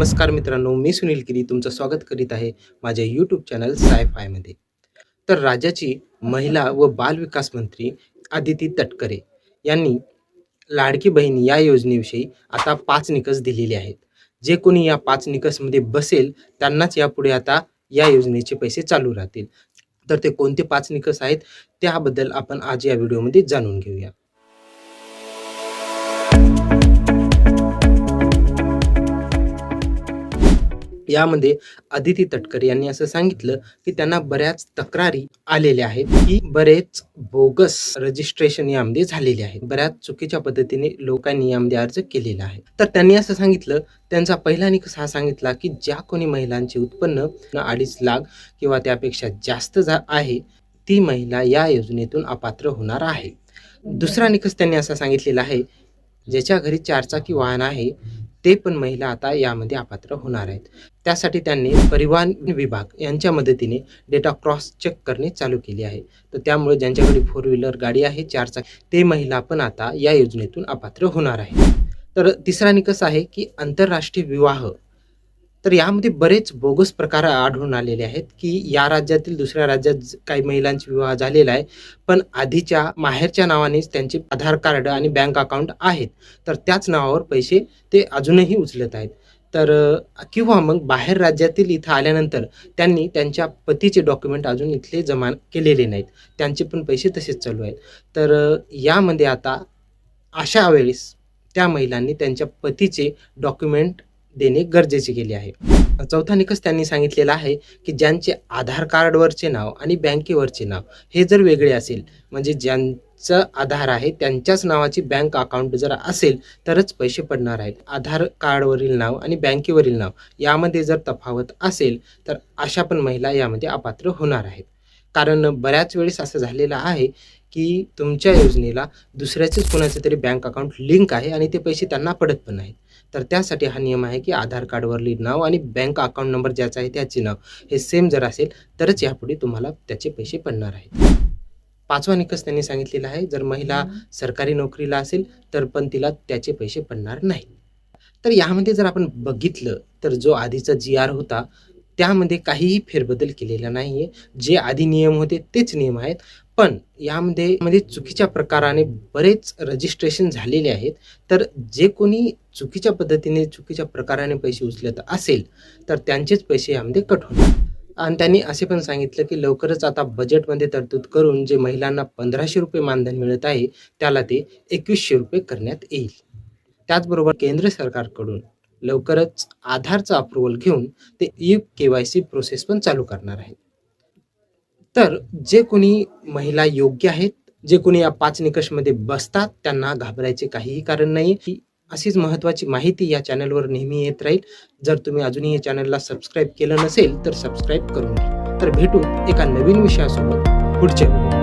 नमस्कार मित्रांनो मी सुनील गिरी तुमचं स्वागत करीत आहे माझ्या यूट्यूब चॅनल साय फायमध्ये तर राज्याची महिला व बालविकास मंत्री आदिती तटकरे यांनी लाडकी बहीण या योजनेविषयी आता पाच निकष दिलेले आहेत. जे कोणी या पाच निकषमध्ये बसेल त्यांनाच यापुढे आता या योजनेचे पैसे चालू राहतील. तर ते कोणते पाच निकष आहेत त्याबद्दल आपण आज या व्हिडिओमध्ये जाणून घेऊया. यामध्ये अदिती तटकरे यांनी असं सांगितलं की त्यांना बऱ्याच तक्रारी आलेल्या आहेत की बरेच बोगस रजिस्ट्रेशन यामध्ये झालेले आहे बऱ्याच चुकीच्या पद्धतीने लोकांनी यामध्ये अर्ज केलेला आहे. तर त्यांनी असं सांगितलं त्यांचा पहिला निकष हा सांगितला की ज्या कोणी महिलांचे उत्पन्न अडीच लाख किंवा त्यापेक्षा जास्त जा आहे ती महिला या योजनेतून अपात्र होणार आहे. दुसरा निकष त्यांनी असा सांगितलेला आहे ज्याच्या घरी चारचाकी वाहन आहे ते पण महिला आता यामध्ये अपात्र होणार आहेत. त्यासाठी त्यांनी परिवहन विभाग यांच्या मदतीने डेटा क्रॉस चेक करणे चालू केले आहे. तर त्यामुळे ज्यांच्याकडे फोर व्हीलर गाडी आहे चारचाकी ते महिला पण आता या योजनेतून अपात्र होणार आहे तर तिसरा निकष आहे की आंतरराष्ट्रीय विवाह तर यामध्ये बरेच बोगस प्रकार आढळून आलेले आहेत की या राज्यातील दुसऱ्या राज्यात काही महिलांचे विवाह झालेला आहे पण आधीच्या माहेरच्या नावानेच त्यांचे आधार कार्ड आणि बँक अकाउंट आहेत. तर त्याच नावावर पैसे ते अजूनही उचलत आहेत. तर किंवा मग बाहेर राज्यातील इथं आल्यानंतर त्यांनी त्यांच्या पतीचे डॉक्युमेंट अजून इथले जमा केलेले नाहीत. त्यांचे पण पैसे तसेच चालू आहेत. तर यामध्ये आता अशा वेळेस त्या महिलांनी त्यांच्या पतीचे डॉक्युमेंट देणे गरजेचे केले आहे. चौथा निकष त्यांनी सांगितलेला आहे की ज्यांचे आधार कार्डवरचे नाव आणि बँकेवरचे नाव हे जर वेगळे असेल म्हणजे ज्यां ज्यांचं आधार आहे त्यांच्याच नावाची बँक अकाउंट जर असेल तरच पैसे पडणार आहेत. आधार कार्डवरील नाव आणि बँकेवरील नाव यामध्ये जर तफावत असेल तर अशा पण महिला यामध्ये अपात्र होणार आहेत. कारण बऱ्याच वेळेस असं झालेलं आहे की तुमच्या योजनेला दुसऱ्याचेच कोणाचं तरी बँक अकाउंट लिंक आहे आणि ते पैसे त्यांना पडत पण नाहीत. तर त्यासाठी हा नियम आहे की आधार कार्डवरली नाव आणि बँक अकाउंट नंबर ज्याचा आहे त्याचे नाव हे सेम जर असेल तरच यापुढे तुम्हाला त्याचे पैसे पडणार आहेत. पाचवा निकष त्यांनी सांगितलेला आहे. जर महिला सरकारी नोकरीला असेल तर पण तिला त्याचे पैसे पडणार नाही. तर यामध्ये जर आपण बघितलं तर जो आधीचा जी आर होता त्यामध्ये काहीही फेरबदल केलेला नाही आहे जे आधी नियम होते तेच नियम आहेत. पण यामध्ये मध्ये चुकीच्या प्रकाराने बरेच रजिस्ट्रेशन झालेले आहेत. तर जे कोणी चुकीच्या पद्धतीने चुकीच्या प्रकाराने पैसे उचलत असेल तर त्यांचेच पैसे यामध्ये कट होणार. आणि त्यांनी असे पण सांगितलं की लवकरच आता बजेटमध्ये तरतूद करून जे महिलांना पंधराशे रुपये मानधन मिळत आहे त्याला ते एकवीसशे रुपये करण्यात येईल. त्याचबरोबर केंद्र सरकारकडून लवकरच आधारचं अप्रुव्हल घेऊन ते E K Y C process पण चालू करणार आहे. तर जे कोणी महिला योग्य आहेत जे कोणी या पाच निकषमध्ये बसतात त्यांना घाबरायचे काहीही कारण नाही. अशीच महत्त्वाची माहिती या चॅनलवर नेहमी येत राहील. जर तुम्ही अजूनही या चॅनलला सबस्क्राईब केलं नसेल तर सबस्क्राईब करून तर भेटू एका नवीन विषयासोबत. पुढच्या व्हिडिओ